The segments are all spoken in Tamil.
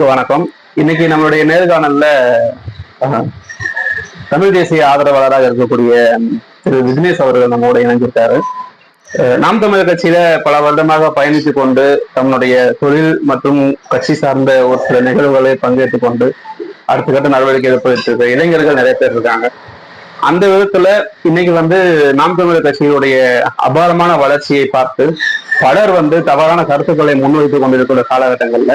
வணக்கம். இன்னைக்கு நம்மளுடைய நேர்காணல்ல தமிழ் தேசிய ஆதரவாளராக இருக்கக்கூடிய திரு விக்னேஷ் அவர்கள் நம்மோட இணைஞ்சிருக்காரு நாம் தமிழர் கட்சியில பல வருடமாக பயணித்து கொண்டு தன்னுடைய தொழில் மற்றும் கட்சி சார்ந்த ஒரு சில நிகழ்வுகளை பங்கேற்றுக் கொண்டு அடுத்த கட்ட நடவடிக்கை எடுப்பதற்கு இளைஞர்கள் நிறைய பேர் இருக்காங்க. அந்த விதத்துல இன்னைக்கு வந்து நாம் தமிழர் கட்சியினுடைய அபாரமான வளர்ச்சியை பார்த்து பலர் வந்து தவறான கருத்துக்களை முன்வைத்துக் கொண்டிருக்கிற காலகட்டங்கள்ல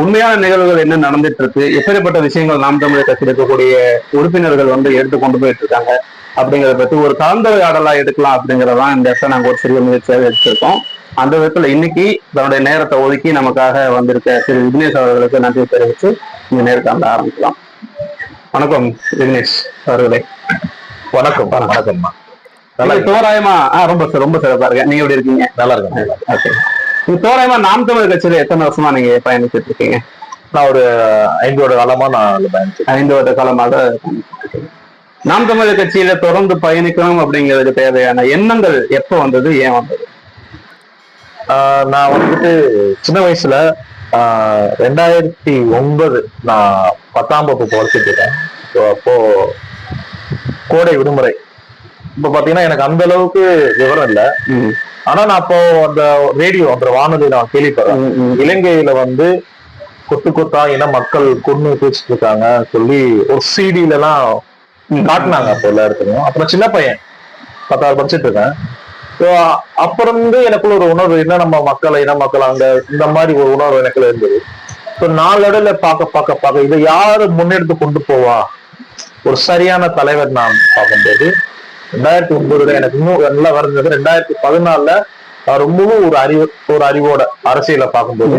உண்மையான நிகழ்வுகள் என்ன நடந்துட்டு இருக்கு எப்படிப்பட்ட விஷயங்கள் நாம் தமிழர் கட்சியில் இருக்கக்கூடிய உறுப்பினர்கள் வந்து எடுத்து கொண்டு போயிட்டு இருக்காங்க? அப்படிங்கறத பத்தி ஒரு கலந்துரையாடலா எடுக்கலாம் அப்படிங்கறதான் இந்த இடத்துல நாங்க ஒரு சிறிய முயற்சியாக எடுத்திருக்கோம். அந்த விதத்துல இன்னைக்கு தன்னுடைய நேரத்தை ஒதுக்கி நமக்காக வந்திருக்க திரு விக்னேஷ் அவர்களுக்கு நன்றி தெரிவித்து இந்த நேர்காணல ஆரம்பிக்கலாம். வணக்கம் விக்னேஷ் அவர்களே. வணக்கம் வணக்கம்மா. நல்லா தோராயமா ரொம்ப ரொம்ப சிறப்பா இருக்கு நீங்க எப்படி இருக்கீங்க? நல்லா இருக்கேன். ஓகே. தோராயமா நாம் தமிழர் கட்சியில எத்தனை வருஷமா நீங்க பயணிச்சுட்டு இருக்கீங்க? நான் ஒரு ஐந்தோட காலமா நான் பயணிச்சேன் ஐந்து வருட காலமாக. நாம் தமிழர் கட்சியில தொடர்ந்து பயணிக்கணும் அப்படிங்கிறதுக்கு தேவையான எண்ணங்கள் எப்போ வந்தது ஏன் வந்தது? நான் வந்துட்டு சின்ன வயசுல ரெண்டாயிரத்தி ஒன்பது நான் பத்தாம் வகுப்பு படிச்சுட்டு இருக்கேன். அப்போ கோடை விடுமுறை இப்போ பாத்தீங்கன்னா எனக்கு அந்த அளவுக்கு விவரம் இல்லை. ஆனா நான் அப்போ அந்த ரேடியோ அந்த வானொலி நான் கேள்விப்படுறேன். இலங்கையில வந்து கொத்து கொத்தா இன மக்கள் கொண்டு பேசிட்டு இருக்காங்க சொல்லி ஒரு சிடில எல்லாம் காட்டினாங்க அப்போ எல்லா இடத்துலயும். அப்புறம் சின்ன பையன். பத்தாவது படிச்சுட்டு இருக்கேன் அப்புறம் இருந்து எனக்குள்ள ஒரு உணர்வு என்ன நம்ம மக்களை இன மக்கள் அங்க இந்த மாதிரி ஒரு உணர்வு எனக்குள்ள இருந்தது. ஸோ நாளடைல பார்க்க பார்க்க பார்க்க இதை யாரு முன்னெடுத்து கொண்டு போவா? ஒரு சரியான தலைவர் நான் பார்க்கும்போது ரெண்டாயிரத்தி ஒன்பதுல எனக்கு இன்னும் நல்லா வரைஞ்சது ரெண்டாயிரத்தி பதினாலுல ரொம்பவும் ஒரு அறிவு ஒரு அறிவோட அரசியலை பார்க்கும்போது.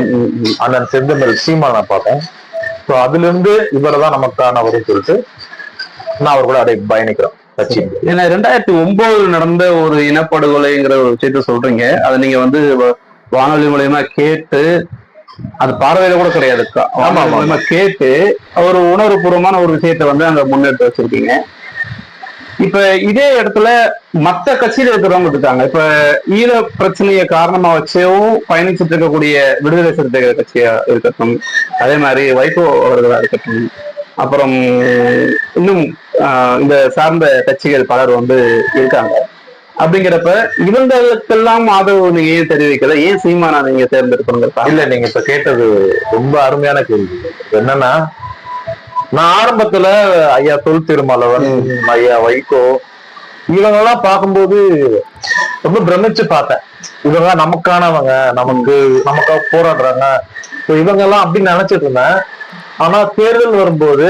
அண்ணன் செந்தமிழ் நான் பார்த்தேன். ஸோ அதுல இருந்து இவரை தான் நமக்கானவர்னு சொல்லிட்டு நான் அவர் கூட அப்படியே பயணிக்கிறோம். கட்சி. ஏன்னா ரெண்டாயிரத்தி ஒன்பதுல நடந்த ஒரு இனப்படுகொலைங்கிற ஒரு விஷயத்த சொல்றீங்க. அதை நீங்க வந்து வானொலி மூலயமா கேட்டு அது பார்வையில கூட கிடையாது. கேட்டு ஒரு உணர்வுபூர்வமான ஒரு விஷயத்த வந்து அங்க முன்னெடுத்து வச்சிருக்கீங்க. இப்ப இதே இடத்துல மத்த கட்சியில இருக்கிறவங்க இருக்காங்க. இப்ப ஈழ பிரச்சனையை காரணமா வச்சும் பயணிச்சுட்டு இருக்கக்கூடிய விடுதலை சிறுத்தைகள் கட்சியா இருக்கட்டும் அதே மாதிரி வைகோ அவர்களா இருக்கட்டும் அப்புறம் இன்னும் ஆஹ், இந்த சார்ந்த கட்சிகள் பலர் வந்து இருக்காங்க. அப்படிங்கிறப்ப இவங்களுக்கெல்லாம் ஆதரவு நீங்க ஏன் தெரிவிக்கல? ஏன் சீமானா நீங்க தேர்ந்தெடுக்கணுங்க இல்ல நீங்க இப்ப கேட்டது ரொம்ப அருமையான கேள்வி. என்னன்னா நான் ஆரம்பத்துல ஐயா தொல் திருமாலவன் ஐயா வைகோ இவங்கெல்லாம் பார்க்கும்போது ரொம்ப பிரமிச்சு பார்த்தேன். இவங்க நமக்கானவங்க நமக்கு நமக்காக போராடுறாங்க. இவங்க எல்லாம் அப்படின்னு நினைச்சிட்டு இருந்தேன். ஆனா தேர்தல் வரும்போது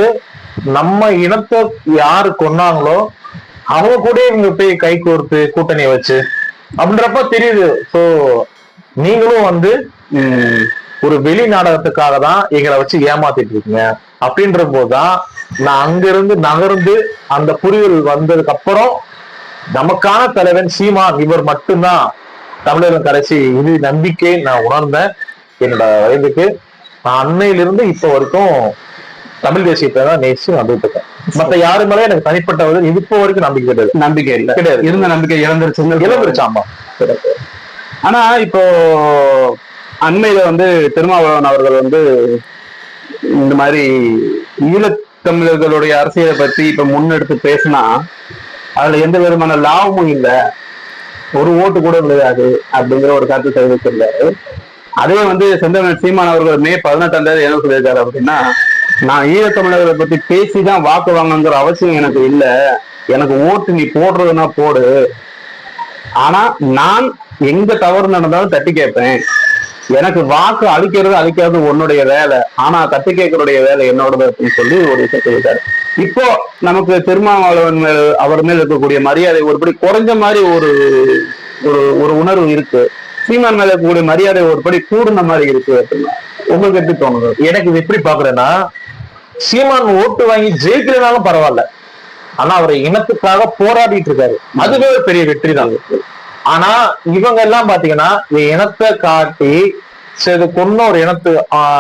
நம்ம இனத்தை யாரு கொன்னாங்களோ அவங்க கூட இவங்க போய் கை கோர்த்து கூட்டணியை வச்சு அப்படின்றப்ப தெரியுது. சோ நீங்களும் வந்து ஒரு வெளி நாடகத்துக்காக தான் எங்களை வச்சு ஏமாத்திட்டு இருக்கீங்க. அப்படின்ற போதுதான் நான் அங்கிருந்து நகர்ந்து அந்த புரிதல் வந்ததுக்கு அப்புறம் நமக்கான தலைவன் சீமான் இவர் மட்டும்தான் தமிழரின் கடைசி இது நம்பிக்கை நான் உணர்ந்தேன். என்னோட வயதுக்கு நான் அன்னையிலிருந்து இப்ப வரைக்கும் தமிழ் தேசியத்தை தான் நேசிச்சு வந்துட்டு இருக்கேன் மத்த யாரு மேலே எனக்கு தனிப்பட்ட இது இப்போ வரைக்கும் நம்பிக்கை கிடையாது. நம்பிக்கை இல்ல. கிடையாது. இருந்த நம்பிக்கை இழந்துருச்சுன்னு இளந்துருச்சு ஆமா. ஆனா இப்போ அண்மையில வந்து திருமாவளவன் அவர்கள் வந்து இந்த மாதிரி ஈழத்தமிழர்களுடைய அரசியலை பத்தி இப்ப முன்னெடுத்து பேசினா அதுல எந்த விதமான லாபமும் இல்ல. ஒரு ஓட்டு கூட விழுகாது அப்படிங்கிற ஒரு கருத்து தெரிவித்திருந்தாரு. அதே வந்து செந்தமன் சீமான் அவர்கள் மே பதினெட்டாம் தேதி என்ன சொல்லியிருக்காரு அப்படின்னா நான் ஈழத்தமிழர்களை பத்தி பேசிதான் வாக்கு வாங்கங்கிற அவசியம் எனக்கு இல்ல. எனக்கு ஓட்டு நீ போடுறதுன்னா போடு. ஆனா நான் எங்க தவறு நடந்தாலும் தட்டி கேட்பேன். எனக்கு வாக்கு அழிக்கிறது அழிக்கிறது உன்னுடைய வேலை. ஆனா தட்டு கேட்கறதுடைய வேலை என்னோடது அப்படின்னு சொல்லி ஒரு விஷயத்தை சொல்லிட்டாரு. இப்போ நமக்கு திருமாவளவன் மேல் அவர் மேல் இருக்கக்கூடிய மரியாதை ஒருபடி குறைஞ்ச மாதிரி ஒரு ஒரு ஒரு உணர்வு இருக்கு. சீமான் மேல இருக்கக்கூடிய மரியாதை ஒருபடி கூடுன மாதிரி இருக்கு அப்படின்னா உங்களுக்கு எப்படி தோணுது? எனக்கு இது எப்படி பாக்குறேன்னா சீமான் ஓட்டு வாங்கி ஜெயிக்கலனாலும் பரவாயில்ல. ஆனா அவர் இனத்துக்காக போராடிட்டு இருக்காரு. அதுவே ஒரு பெரிய வெற்றி தான். ஆனா இவங்க எல்லாம் பாத்தீங்கன்னா இனத்தை காட்டி சரி கொன்ன ஒரு இனத்து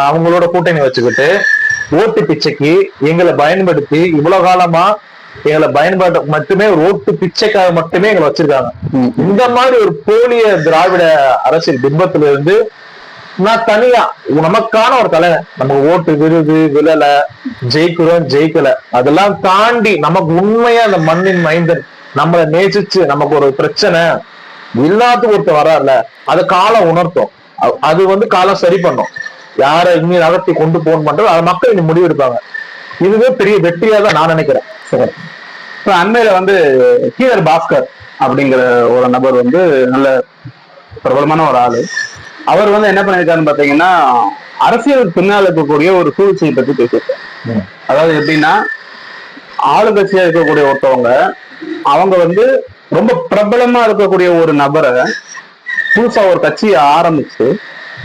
அவங்களோட கூட்டணி வச்சுக்கிட்டு ஓட்டு பிச்சைக்கு எங்களை பயன்படுத்தி இவ்வளவு காலமா எங்களை பயன்பாட்டு மட்டுமே ஒரு ஓட்டு பிச்சைக்காக மட்டுமே எங்களை வச்சிருக்காங்க. இந்த மாதிரி ஒரு போலிய திராவிட அரசியல் பிம்பத்துல இருந்து நான் தனியா நமக்கான ஒரு தலைவன். நமக்கு ஓட்டு விருது விழல ஜெயிக்கிறோம் ஜெயிக்கல. அதெல்லாம் தாண்டி நமக்கு உண்மையா அந்த மண்ணின் மைந்தன் நம்மளை நேசிச்சு நமக்கு ஒரு பிரச்சனை. எல்லாத்துக்கும் ஒருத்தர் வராருல அது காலம் உணர்த்தும். அது வந்து காலம் சரி பண்ணும். யாரை இனி நகர்த்தி கொண்டு போகணும் பண்றது அது மக்கள் இனி முடிவு எடுப்பாங்க இதுவே பெரிய வெற்றியா தான் நான் நினைக்கிறேன். அண்மையில வந்து கீழர் பாஸ்கர் அப்படிங்கிற ஒரு நபர் வந்து நல்ல பிரபலமான ஒரு ஆளு. அவர் வந்து என்ன பண்ணிருக்காருன்னு பாத்தீங்கன்னா அரசியல் பின்னால் இருக்கக்கூடிய ஒரு சூழ்ச்சியை பத்தி பேசியிருக்காரு. அதாவது எப்படின்னா ஆளுங்கட்சியா இருக்கக்கூடிய ஒருத்தவங்க அவங்க வந்து ரொம்ப பிரபலமா இருக்கக்கூடிய ஒரு நபரை புதுசா ஒரு கட்சியை ஆரம்பிச்சு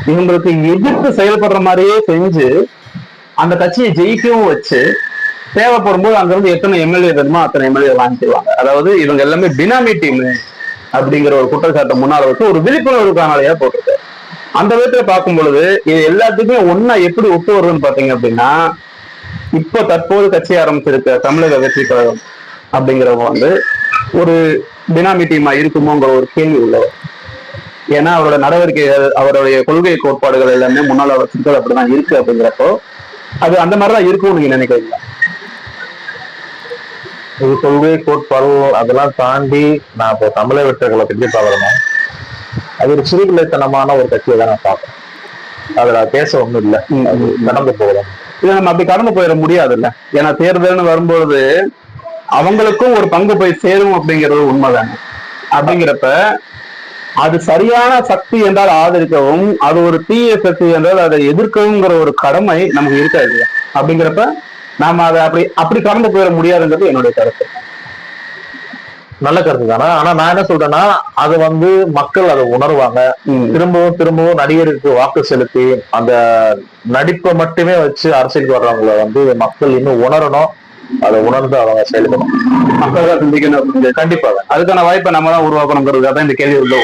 இவங்களுக்கு எதிர்த்து செயல்படுற மாதிரியே செஞ்சு அந்த கட்சியை ஜெயிக்கவும் வச்சு தேவைப்படும் போது அங்கிருந்து எத்தனை எம்எல்ஏ வேணுமோ அத்தனை எம்எல்ஏ வாங்கிடுவாங்க அதாவது இவங்க எல்லாமே பினாமி டீம் அப்படிங்கிற ஒரு குற்றச்சாட்டை முன்னால் வச்சு ஒரு விழிப்புணர்வு காணொலியா போட்டிருக்கு. அந்த விதத்துல பார்க்கும் பொழுது இது எல்லாத்துக்குமே ஒன்னா எப்படி ஒத்து வருதுன்னு பாத்தீங்க அப்படின்னா இப்போ தற்போது கட்சி ஆரம்பிச்சிருக்க தமிழக வெற்றி கழகம் அப்படிங்கிறவங்க வந்து ஒரு பினாமி டீமா இருக்குமோங்கிற ஒரு கேள்வி உள்ளவர் ஏன்னா அவரோட நடவடிக்கைகள் அவருடைய கொள்கை கோட்பாடுகள் எல்லாமே முன்னால வச்சிருக்கிறது அப்படிதான் இருக்கு அப்படிங்கிறப்போ அது அந்த மாதிரிதான் இருக்கும்னு நீங்க நினைக்கிறீங்க இது கொள்கை கோட்பாடு அதெல்லாம் தாண்டி நான் இப்போ தமிழக வெற்றர்களை பற்றி பார்க்கறேன் அது ஒரு சிறுபிள்ளைத்தனமான ஒரு கட்சியை தான் நான் பார்க்கறேன். அதுல பேச ஒண்ணும் இல்லை. கடந்து போகலாம். இதை நம்ம அப்படி கடந்து போயிட முடியாதுல்ல. ஏன்னா தேர்தல்னு வரும்பொழுது அவங்களுக்கும் ஒரு பங்கு போய் சேரும் அப்படிங்கிறது உண்மைதானே. அப்படிங்கிறப்ப அது சரியான சக்தி என்றால் ஆதரிக்கவும் அது ஒரு தீய சக்தி என்றால் அதை எதிர்க்கவுங்கிற ஒரு கடமை நமக்கு இருக்கா இல்லையா? அப்படிங்கிறப்ப நாம அதை அப்படி அப்படி கடந்து போயிட முடியாதுங்கிறது என்னுடைய கருத்து. நல்ல கருத்து தானே? ஆனா நான் என்ன சொல்றேன்னா அது வந்து மக்கள் அதை உணர்வாங்க. திரும்பவும் திரும்பவும் நடிகருக்கு வாக்கு செலுத்தி அந்த நடிப்பை மட்டுமே வச்சு அரசியலுக்கு வர்றவங்கள வந்து மக்கள் இன்னும் உணரணும். அதை உணர்ந்து அவங்க செயல்படணும் மக்கள் சிந்திக்கணும் கண்டிப்பாக அதுக்கான வாய்ப்பை நம்ம தான் உருவாக்கணுங்கிறதுக்காக தான் இந்த கேள்வி உள்ள.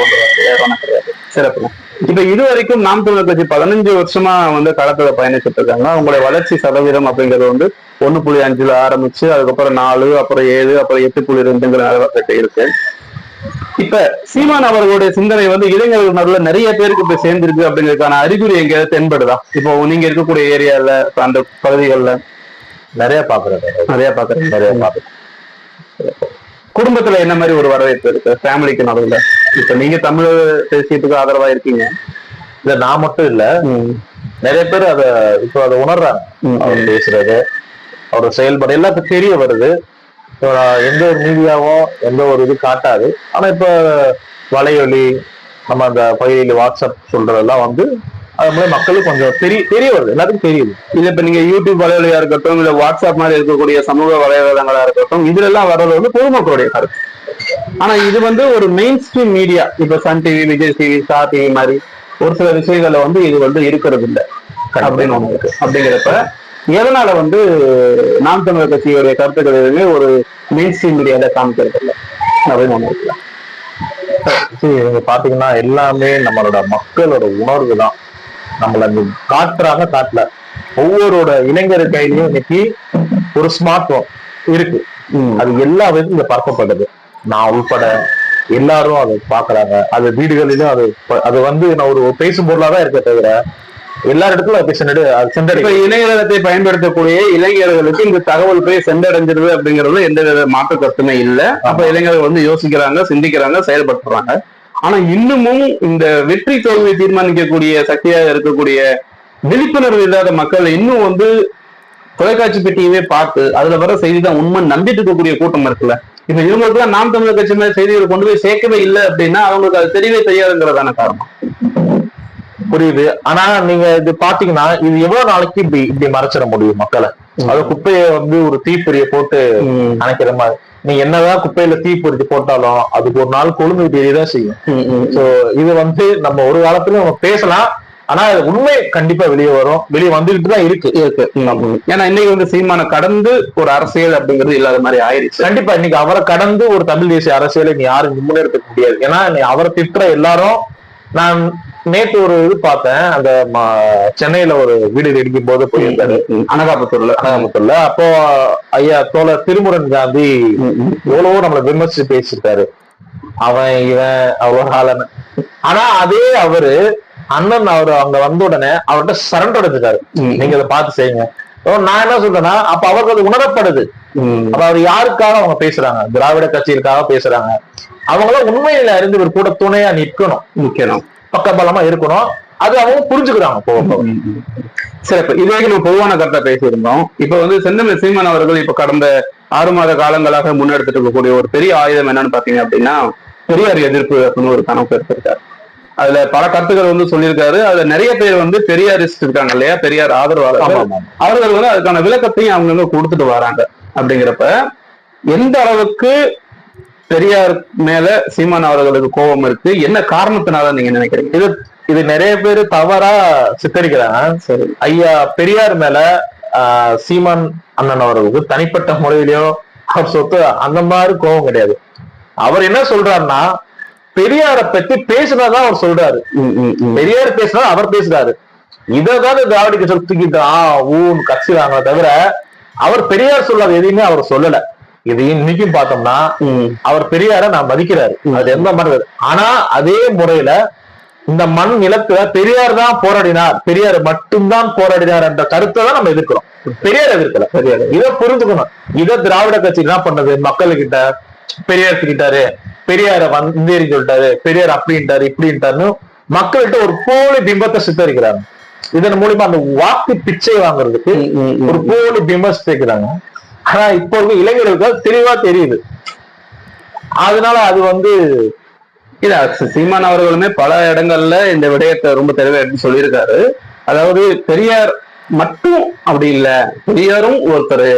சிறப்பு. இப்ப இது வரைக்கும் நாம் தமிழர் கட்சி பதினஞ்சு வருஷமா வந்து களத்துல பயணிச்சுட்டு இருக்காங்க அவங்களுடைய வளர்ச்சி சதவீதம் அப்படிங்கிறது வந்து ஒண்ணு புள்ளி அஞ்சுல ஆரம்பிச்சு அதுக்கப்புறம் நாலு அப்புறம் ஏழு அப்புறம் எட்டு புள்ளி ரெண்டுங்கிற நிலவரத்தை இருக்கு. இப்ப சீமான் அவர்களுடைய சிந்தனை வந்து இளைஞர்கள் நடுவில் நிறைய பேருக்கு இப்ப சேர்ந்திருக்கு அப்படிங்கிறதுக்கான அறிகுறி எங்கேயாவது தென்படுதா? இப்போ நீங்க இருக்கக்கூடிய ஏரியால அந்த பகுதிகளில் நிறைய பாக்குறது நிறைய பாக்குறீங்க நிறைய பாக்குறேன். குடும்பத்துல என்ன மாதிரி ஒரு வரவேற்பு இருக்கு? ஃபேமிலிக்கு நடுவுல. இப்ப நீங்க தமிழ் தேசியத்துக்கு ஆதரவா இருக்கீங்க. இல்ல நான் மட்டும் இல்ல. நிறைய பேர் அத இப்போ அதை உணர்றாங்க. அவர் பேசுறது அவர் செயல்பாடு எல்லாத்துக்கும் தெரிய வருது. எந்த ஒரு மீடியாவும் எந்த ஒரு இது காட்டாது. ஆனா இப்ப வலையொலி நம்ம அந்த பகுதியில் வாட்ஸ்அப் சொல்றதெல்லாம் வந்து அது மூலம் மக்களுக்கு கொஞ்சம் தெரிய தெரிய வருது எல்லாத்துக்கும் தெரியுது. இல்ல இப்ப நீங்க யூடியூப் வலைவலியா இருக்கட்டும் இல்ல வாட்ஸ்அப் மாதிரி இருக்கக்கூடிய சமூக வலைதளங்களா இருக்கட்டும் இதுல எல்லாம் வர்றது வந்து பொதுமக்களுடைய கருத்து. ஆனா இது வந்து ஒரு மெயின் ஸ்ட்ரீம் மீடியா இப்ப Sun TV Vijay TV Star TV மாதிரி ஒரு சில விஷயங்கள்ல வந்து இது வந்து இருக்கிறது இல்ல அப்படின்னு ஒண்ணு இருக்கு. அப்படிங்கிறப்ப எதனால வந்து நாம் தமிழர் கட்சியுடைய கருத்துக்கள் எதுவுமே ஒரு மெயின் ஸ்ட்ரீம் மீடியால காமிக்கிறது இல்ல அப்படின்னு ஒண்ணு இருக்கு. பாத்தீங்கன்னா எல்லாமே நம்மளோட மக்களோட உணர்வு தான் நம்மள காட்டுறாங்க காட்டல. ஒவ்வொருட இளைஞர் கையிலயும் இன்னைக்கு ஒரு ஸ்மார்ட் போன் இருக்கு. அது எல்லா விதத்திலும் இங்க பறக்கப்படுது நான் உள்பட எல்லாரும் அதை பாக்குறாங்க அது வீடுகளிலும் அது அது வந்து நான் ஒரு பேசும் பொருளா தான் இருக்க தவிர எல்லா இடத்துல அது சென்றடை இணையதளத்தை பயன்படுத்தக்கூடிய இளைஞர்களுக்கு இந்த தகவல் போய் சென்றடைஞ்சிருது அப்படிங்கறதுல எந்த வித மாற்று கருத்துமே இல்ல. அப்ப இளைஞர்கள் வந்து யோசிக்கிறாங்க சிந்திக்கிறாங்க செயல்படுத்துறாங்க. ஆனா இன்னமும் இந்த வெற்றி தோல்வியை தீர்மானிக்கக்கூடிய சக்தியாக இருக்கக்கூடிய விழிப்புணர்வு இல்லாத மக்கள் இன்னும் வந்து தொலைக்காட்சி பெட்டியவே பார்த்து அதுல வர செய்தி தான் உண்மை நம்பிட்டு இருக்கக்கூடிய கூட்டம் இருக்குல்ல. இப்ப இவங்களுக்கு நாம் தமிழர் கட்சி மேல செய்திகளை கொண்டு போய் சேர்க்கவே இல்லை அப்படின்னா அவங்களுக்கு அது தெரியவே தெரியாதுங்கிறதான காரணம். புரியுது. ஆனா நீங்க இது பாத்தீங்கன்னா இது எவ்வளவு நாளைக்கு இப்படி இப்படி மறைச்சிட முடியும் மக்களை? அது குப்பையை வந்து ஒரு தீப்பொறிய போட்டு நினைக்கிற மாதிரி. நீ என்னதான் குப்பையில தீப்பொறிச்சு போட்டாலும் அதுக்கு ஒரு நாள் கொழுந்து தெரியதான் செய்யும். சோ இது வந்து நம்ம ஒரு காலத்துல நம்ம பேசலாம். ஆனா உண்மை கண்டிப்பா வெளியே வரும். வெளியே வந்துகிட்டு தான் இருக்கு. இருக்கு. ஏன்னா இன்னைக்கு வந்து சீமான கடந்து ஒரு அரசியல் அப்படிங்கிறது இல்லாத மாதிரி ஆயிடுச்சு கண்டிப்பா இன்னைக்கு அவரை கடந்து ஒரு தமிழ் தேசிய அரசியலை நீ யாரும் முன்னெடுக்க முடியாது. ஏன்னா நீ அவரை திட்டுற எல்லாரும் நான் நேத்து ஒரு இது பார்த்தேன் அந்த சென்னையில ஒரு வீடு இடிக்கும் போது போயிருந்தாரு அனகாபுத்தூர்ல. அனகாமுத்தூர்ல அப்போ ஐயா தோழர் திருமுருகன் காந்தி எவ்வளவோ நம்மளை விமர்சிச்சு பேசியிருக்காரு. அவன் இவன் அவ்வளோ ஆளன்னு ஆனா அதே அவரு அண்ணன் அவர் அங்க வந்த உடனே அவர்கிட்ட சரண்டர் எடுத்துட்டாரு. ம். நீங்க இதை பார்த்து செய்யுங்க. நான் என்ன சொல்றேன்னா அப்ப அவருக்கு அது உணரப்படுது. அப்ப அவர் யாருக்காக அவங்க பேசுறாங்க? திராவிட கட்சிகளுக்காக பேசுறாங்க. அவங்களாம் உண்மையில அறிந்து இவர் கூட துணையா நிற்கணும் நிக்கணும். பக்கபலமா இருக்கணும். அது அவங்க புரிஞ்சுக்கிறாங்க போக. சரி இப்ப இதே நம்ம பொதுவான கருத்தை பேசியிருந்தோம். இப்ப வந்து செந்தமிழ் சீமான் அவர்கள் இப்ப கடந்த ஆறு மாத காலங்களாக முன்னெடுத்துட்டு இருக்கக்கூடிய ஒரு பெரிய ஆயுதம் என்னன்னு பாத்தீங்க அப்படின்னா பெரியார் எதிர்ப்பு அப்படின்னு ஒரு கணக்கு எடுத்திருக்காரு. அதுல பல கருத்துக்கள் வந்து சொல்லியிருக்காரு. அதுல நிறைய பேர் வந்து பெரியாரிஸ்ட் இருக்காங்க இல்லையா? பெரியார் ஆதரவாளர் அவர்கள் வந்து அதுக்கான விளக்கத்தையும் அவங்க கொடுத்துட்டு வராங்க அப்படிங்கிறப்ப எந்த அளவுக்கு பெரியார் மேல சீமான் அவர்களுக்கு கோபம் இருக்கு. என்ன காரணத்தினால நீங்க நினைக்கிறீங்க? இது இது நிறைய பேர் தவறா சித்தரிக்கிறாங்க. சரி. ஐயா பெரியார் மேல ஆஹ், சீமான் அண்ணன் அவர்களுக்கு தனிப்பட்ட முறையிலயோ அவர் சொத்து அந்த மாதிரி கோபம் கிடையாது. அவர் என்ன சொல்றாருன்னா பெரியாரை பத்தி பேசினதான் அவர் சொல்றாரு. பெரியார் பேசினா அவர் பேசுறாரு. இதான் திராவிட கட்சி தூக்கிட்டு ஆ ஊன் கட்சிறாங்க தவிர அவர் பெரியார் சொல்லாத எதையுமே அவர் சொல்லல. இது இன்னைக்கும் பார்த்தோம்னா. அவர் பெரியார நான் மதிக்கிறாரு. அது எந்த மாதிரி ஆனா அதே முறையில இந்த மண் நிலத்துல பெரியார் தான் போராடினார். பெரியார் மட்டும்தான் போராடினார் என்ற கருத்தை தான் நம்ம எதிர்க்கிறோம். பெரியார் எதிர்க்கல. பெரியார். இதை புரிஞ்சுக்கணும். இதை திராவிட கட்சி என்ன பண்ணது? மக்கள்கிட்ட பெரியார் திட்டாரு. பெரியார வந்தேறி சொல்லிட்டாரு. பெரியார் அப்படின்ட்டாரு இப்படின்ட்டாருன்னு மக்கள்கிட்ட ஒரு போலி பிம்பத்தை சித்தரிக்கிறாங்க. இதன் மூலியமா அந்த வாக்கு பிச்சை வாங்குறதுக்கு. ஒரு போலி பிம்பம் சித்தரிக்கிறாங்க. ஆனா இப்போ இருக்க இளைஞர்களுக்கு தெளிவா தெரியுது. அதனால அது வந்து இல்ல சீமான் அவர்களுமே பல இடங்கள்ல இந்த விடயத்தை ரொம்ப தெளிவா எடுத்து சொல்லியிருக்காரு. அதாவது பெரியார் மட்டும் அப்படி இல்ல பெரியாரும் ஒருத்தர்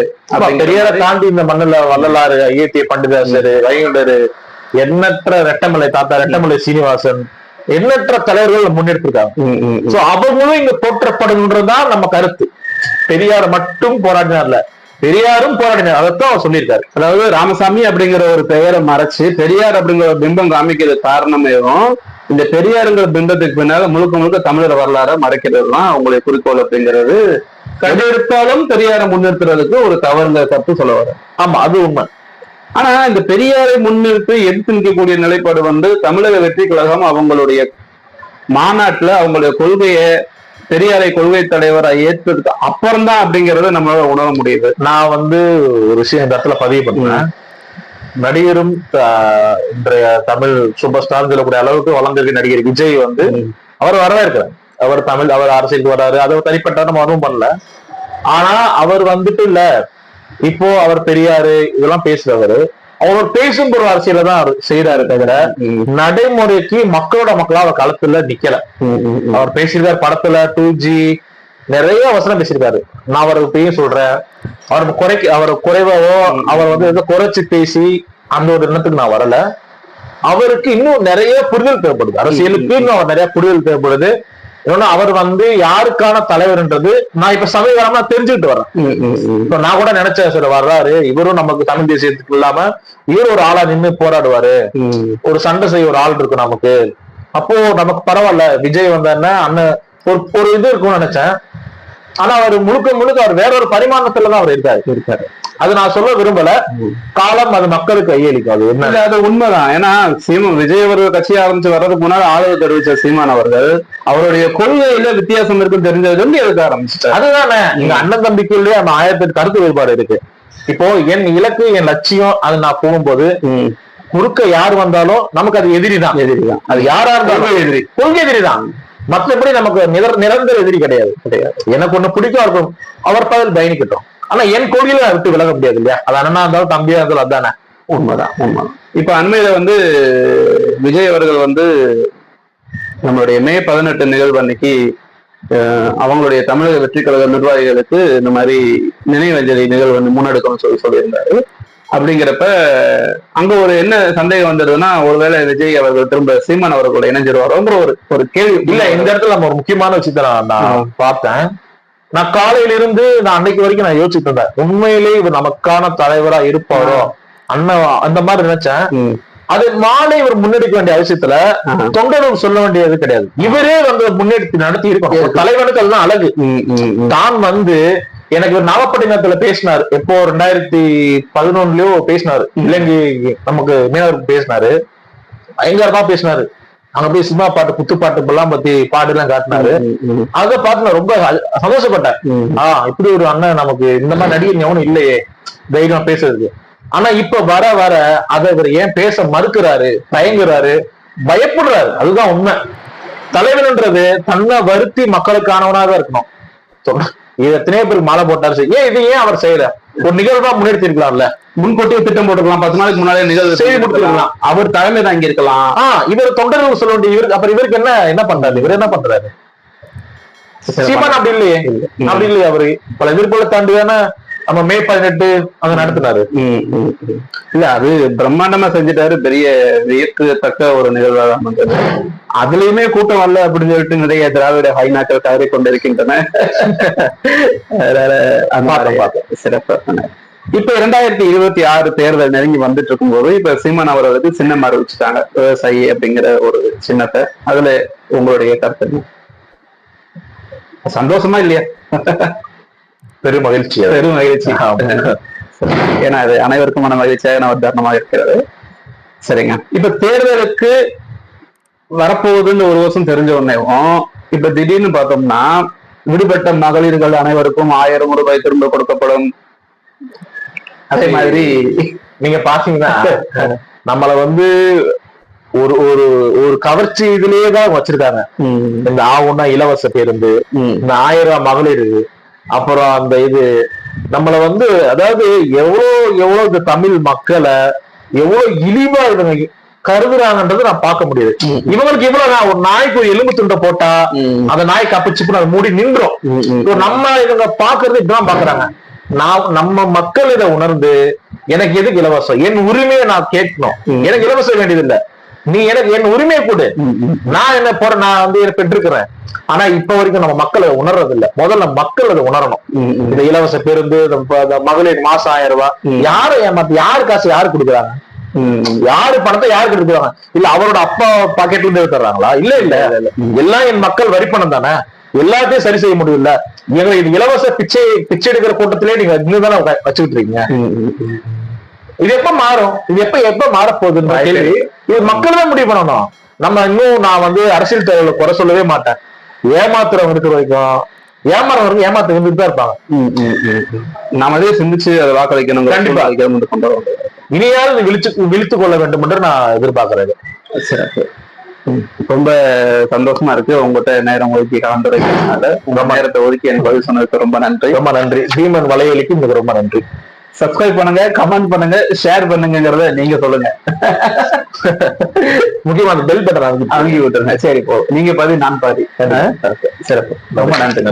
பெரியாரை தாண்டி இந்த மண்ணுல வள்ளலாறு ஐயத்திய பண்டிதாசரு வைகுண்டரு எண்ணற்ற ரெட்டமலை தாத்தா ரெட்டமலை சீனிவாசன் எண்ணற்ற தலைவர்கள் முன்னெடுத்திருக்காங்க. சோ அவங்களும் இங்க போற்றப்படணுன்றதுதான் நம்ம கருத்து. பெரியார் மட்டும் போராடினார்ல. பெரியாரும் போராடினார். அதைத்தான் அவர் சொல்லியிருக்காரு. அதாவது ராமசாமி அப்படிங்கிற ஒரு பெயரை மறைச்சு பெரியார் அப்படிங்கிற பிம்பம் காமிக்கிறது காரணமேவும் இந்த பெரியாருங்கிற பிம்பத்துக்கு பின்னால முழுக்க முழுக்க தமிழர் வரலாறை மறைக்கிறது தான் அவங்களுடைய குறிக்கோள் அப்படிங்கிறது. கண்டு எடுத்தாலும் பெரியாரை முன்னிறுத்துறதுக்கு ஒரு தவறுங்கிற கருத்து சொல்ல வர ஆமா அது உண்மை. ஆனா இந்த பெரியாரை முன்னிறுத்தி எடுத்து நிற்கக்கூடிய நிலைப்பாடு வந்து தமிழக வெற்றி கழகம் அவங்களுடைய மாநாட்டுல அவங்களுடைய கொள்கையை பெரியாரை கொள்கை தலைவரை ஏற்றதுக்கு அப்புறம் தான் அப்படிங்கறத நம்மளால உணர முடியுது. நான் வந்து ஒரு விஷயம் இந்த இடத்துல பதிவு பண்ணுவேன் நடிகரும் இன்றைய தமிழ் சூப்பர் ஸ்டார் சொல்லக்கூடிய அளவுக்கு வளர்ந்திருக்க நடிகர் விஜய் வந்து அவர் வரவேற்கிறார் அவர் தமிழ் அவர் அரசியலுக்கு வர்றாரு. அதை தனிப்பட்ட நம்ம அதுவும் பண்ணல. ஆனா அவர் வந்துட்டு இல்ல. இப்போ அவர் பெரியாரு இதெல்லாம் பேசுறவரு. அவர் பேசும் ஒரு அரசியல தான் செய்யறாரு தவிர நடைமுறைக்கு மக்களோட மக்களா அவர் களத்துல நிக்கல. அவர் பேசியிருக்காரு படத்துல டூ ஜி நிறைய வசனம் பேசியிருக்காரு. நான் அவர் இப்பயும் சொல்றேன். அவர் குறைக்க அவர் குறைவாவோ அவர் வந்து ஏதோ குறைச்சு பேசி அந்த ஒரு எண்ணத்துக்கு நான் வரல. அவருக்கு இன்னும் நிறைய புரிதல் தேவைப்படுது. அரசியலுக்கு இன்னும் அவர் நிறைய புரிதல் தேவைப்படுது. இன்னொன்னு அவர் வந்து யாருக்கான தலைவர்ன்றது நான் இப்ப சமீபமா தெரிஞ்சுக்கிட்டு வரேன் இப்ப நான் கூட நினைச்சேன் சார் வர்றாரு இவரும் நமக்கு தமிழ் தேசியத்துக்கு இல்லாம இவர் ஒரு ஆளா நின்னு போராடுவாரு. ஒரு சண்டை செய்ய ஒரு ஆள் இருக்கும் நமக்கு. அப்போ நமக்கு பரவாயில்ல விஜய் வந்தாருன்னா அண்ணன் ஒரு ஒரு இது இருக்கும்னு நினைச்சேன். ஆனா அவர் முழுக்க முழுக்க அவர் வேற ஒரு பரிமாணத்துல தான் அவர் இருக்காரு. இருக்காரு. அது நான் சொல்ல விரும்பல. காலம் அது மக்களுக்கு கையளிக்கும் அது என்ன அது உண்மைதான். ஏன்னா சீமான் விஜய் அவர்கள் கட்சி ஆரம்பிச்சு வர்றதுக்கு முன்னாடி ஆதரவு தெரிவிச்ச சீமான் அவர்கள் அவருடைய கொள்கையில வித்தியாசம் இருக்குன்னு தெரிஞ்சதுல இருந்து எடுக்க ஆரம்பிச்சிட்டாரு. அதுதானே. எங்க அண்ணன் தம்பிக்குள்ளே அந்த ஆயிரத்தி கருத்து வேறுபாடு இருக்கு. இப்போ என் இலக்கு என் லட்சியம் அது நான் போகும்போது குறுக்க யார் வந்தாலும் நமக்கு அது எதிரி தான். எதிரிதான். அது யாரா இருந்தாலும் எதிரி. கொள்கை எதிரி தான். மற்றபடி நமக்கு நிர- நிரந்தர எதிரி கிடையாது. கிடையாது. எனக்கு ஒண்ணு பிடிக்கும் இருக்கும் அவர் பதில் பயணிக்கட்டும். ஆனா என் நான் விட்டு விலக முடியாது இல்லையா? அது அண்ணனா இருந்தாலும் தம்பியா இருந்தாலும் அதானே? உண்மைதான் உண்மைதான். இப்ப அண்மையில வந்து விஜய் அவர்கள் வந்து நம்மளுடைய மே பதினெட்டு நிகழ்வு அன்னைக்கு அவங்களுடைய தமிழக வெற்றி கழக நிர்வாகிகளுக்கு இந்த மாதிரி நினைவஞ்சலி நிகழ்வு வந்து முன்னெடுக்கணும்னு சொல்லி சொல்லியிருந்தாரு. அப்படிங்கிறப்ப அங்க ஒரு என்ன சந்தேகம் வந்ததுன்னா ஒருவேளை விஜய் அவர்கள் திரும்ப சீமான் அவர்களோட இணைஞ்சிருவாரோங்கிற ஒரு ஒரு கேள்வி. இல்ல இந்த இடத்துல நம்ம ஒரு முக்கியமான விஷயத்த நான் பார்த்தேன். நான் காலையில இருந்து நான் அன்னைக்கு வரைக்கும் நான் யோசிச்சுட்டு இருந்தேன். உண்மையிலே இவர் நமக்கான தலைவரா இருப்பாரோ? அண்ணன் அந்த மாதிரி நினைச்சேன். அது மாலை இவர் முன்னெடுக்க வேண்டிய அவசியத்துல. தொண்டர்கள் சொல்ல வேண்டியது கிடையாது. இவரே வந்து முன்னெடுத்து நடத்தி இருக்கணும். தலைவனுக்கு அதுதான் அழகு. தான் வந்து எனக்கு ஒரு நாகப்பட்டினத்துல பேசினாரு. எப்போ ரெண்டாயிரத்தி பதினொன்னுலயோ பேசினாரு. இலங்கை நமக்கு மீனவருக்கு பேசினாரு. பயங்கரமா பேசினாரு. அங்க போய் சினிமா பாட்டு குத்து பாட்டு எல்லாம் பத்தி பாடு எல்லாம் காட்டினாரு அத பார்த்து நான் ரொம்ப சந்தோஷப்பட்டேன். ஆஹ் இப்படி ஒரு அண்ணன் நமக்கு இந்த மாதிரி நடிகர் எவனும் இல்லையே தைரியமா பேசுறதுக்கு. ஆனா இப்ப வர வர அதை இவர் ஏன் பேச மறுக்கிறாரு தயங்குறாரு பயப்படுறாரு. அதுதான் உண்மை. தலைவன்ன்றது தன்னை வருத்தி மக்களுக்கானவனாக இருக்கணும். எத்தனையோ பேருக்கு மாலை போட்டாரு. ஏன் இது ஏன் அவர் செய்யல? ஒரு நிகழ்வா முன்னெடுத்தி இருக்கலாம்ல முன்கூட்டியே திட்டம் போட்டுக்கலாம். பத்து நாளைக்கு முன்னாலே நிகழ்வு செய்தி முடிச்சிருக்கலாம். அவர் தலைமை தாங்கி இருக்கலாம். ஆஹ் இவர் தொண்டர்கள் சொல்ல வேண்டிய இவருக்கு அப்புறம் இவருக்கு என்ன என்ன பண்றாரு? இவர் என்ன பண்றாரு? சீமான் அப்படி இல்லையே. அப்படி இல்லையே அவரு. பல எதிர்ப்புகளை தாண்டி தானே நம்ம மே பதினெட்டு அங்க நடத்தினாரு. இல்ல அது பிரம்மாண்டமா செஞ்சுட்டாரு. பெரிய வியக்கத்தக்க ஒரு நிகழ்வாக தான் அதுலயுமே கூட்டம் வரல அப்படின்னு சொல்லிட்டு நிறைய திராவிட ஹைநாக்கள் கதறி கொண்டிருக்கின்றன. சிறப்பா. இப்ப இரண்டாயிரத்தி இருபத்தி ஆறு தேர்தல் நெருங்கி வந்துட்டு இருக்கும்போது இப்ப சீமான் அவர்களுக்கு சின்னம் அறிவிச்சுட்டாங்க. விவசாயி அப்படிங்கிற ஒரு சின்னத்தை. அதுல உங்களுடைய கருத்து? சந்தோஷமா இல்லையா? பெரும் மகிழ்ச்சி. பெரும் மகிழ்ச்சி. ஏன்னா அது அனைவருக்குமான மகிழ்ச்சியாக ஒரு தருணமாக இருக்கிறது. சரிங்க. இப்ப தேர்தலுக்கு வரப்போகுதுன்னு ஒரு வருஷம் தெரிஞ்ச உடனேவும் இப்ப திடீர்னு பார்த்தோம்னா விடுபட்ட மகளிர்கள் அனைவருக்கும் ஆயிரம் ரூபாய் திரும்ப கொடுக்கப்படும். அதே மாதிரி நீங்க பாத்தீங்கன்னா நம்மள வந்து ஒரு ஒரு ஒரு கவர்ச்சி இதுலயே தான் வச்சிருக்காங்க. இந்த ஆவுன்னா இலவச பேருந்து இந்த ஆயிரம் ரூபாய் மகளிர் அப்புறம் அந்த இது நம்மள வந்து அதாவது எவ்வளவு எவ்வளவு இந்த தமிழ் மக்களை எவ்வளவு இழிவா இவங்க கருதுறாங்கன்றது நான் பார்க்க முடியுது. இவங்களுக்கு இவ்வளவு நான் ஒரு நாய்க்கு ஒரு எலும்பு துண்டை போட்டா அந்த நாய் கப்பிச்சுப்புன்னு அது மூடி நின்றோம் நம்ம இவங்க பாக்குறது இப்படிதான் பாக்குறாங்க நான் நம்ம மக்கள் இதை உணர்ந்து எனக்கு எதுக்கு இலவசம்? என் உரிமையை நான் கேட்கணும். எனக்கு இலவசம் வேண்டியது இல்ல நீ எனக்கு என் உரிமையை கொடு. நான் என்ன போற நான் வந்து பெற்றிருக்கிறேன் ஆனா இப்ப வரைக்கும் நம்ம மக்கள் அதை உணர்றது இல்ல முதல்ல மக்கள் அதை உணரணும். இந்த இலவச பேருந்து மகளிர் மாசம் ஆயிரம் ரூபாய். யாரு ஏமாத்து யாரு காசு யாரு கொடுக்குறாங்க. யாரு பணத்தை யாருக்கு கொடுக்குறாங்க இல்ல அவரோட அப்பா பாக்கெட்ல இருந்து எடுத்துறாங்களா இல்ல இல்ல. எல்லாம் என் மக்கள் வரி பணம் தானே? எல்லாத்தையும் சரி செய்ய முடியல. இது இலவச பிச்சை பிச்சை எடுக்கிற கூட்டத்திலே நீங்க இன்னும் தானே வச்சுக்கிட்டு இருக்கீங்க. இது எப்ப மாறும்? இது எப்ப எப்ப மாறப்போகுதுன்னு Right. கேள்வி. இது மக்கள் தான் முடிவு பண்ணணும். நம்ம இன்னும் நான் வந்து அரசியல் தலைவர்களை குறை சொல்லவே மாட்டேன். ஏமாத்துறவங்க இருக்கிற வரைக்கும் ஏமாறவங்க ஏமாத்த வந்துட்டு இருப்பாங்க. ம், ம், ம், ம். நாம அதே சிந்திச்சு அதை வாக்களிக்கணும் கண்டிப்பா. இனியாவது விழிச்சு விழித்து கொள்ள வேண்டும் என்று நான் ம். ரொம்ப சந்தோஷமா இருக்கு. உங்ககிட்ட நேரம் ஒதுக்கி கலந்துரைக்கிறதுனால உங்க நேரத்தை ஒதுக்கி எனக்கு பதில் சொன்னதுக்கு ரொம்ப நன்றி. ரொம்ப நன்றி. பீமன் வலையொலிக்கு மிக ரொம்ப நன்றி. சப்ஸ்கிரைப் பண்ணுங்க கமெண்ட் பண்ணுங்க ஷேர் பண்ணுங்கிறத நீங்க சொல்லுங்க. முக்கியமா அந்த பெல் பட்டன் அவங்க விட்டுருங்க. சரி போ. நீங்க பாதி நான் பாதி. சிறப்பு. ரொம்ப நன்றி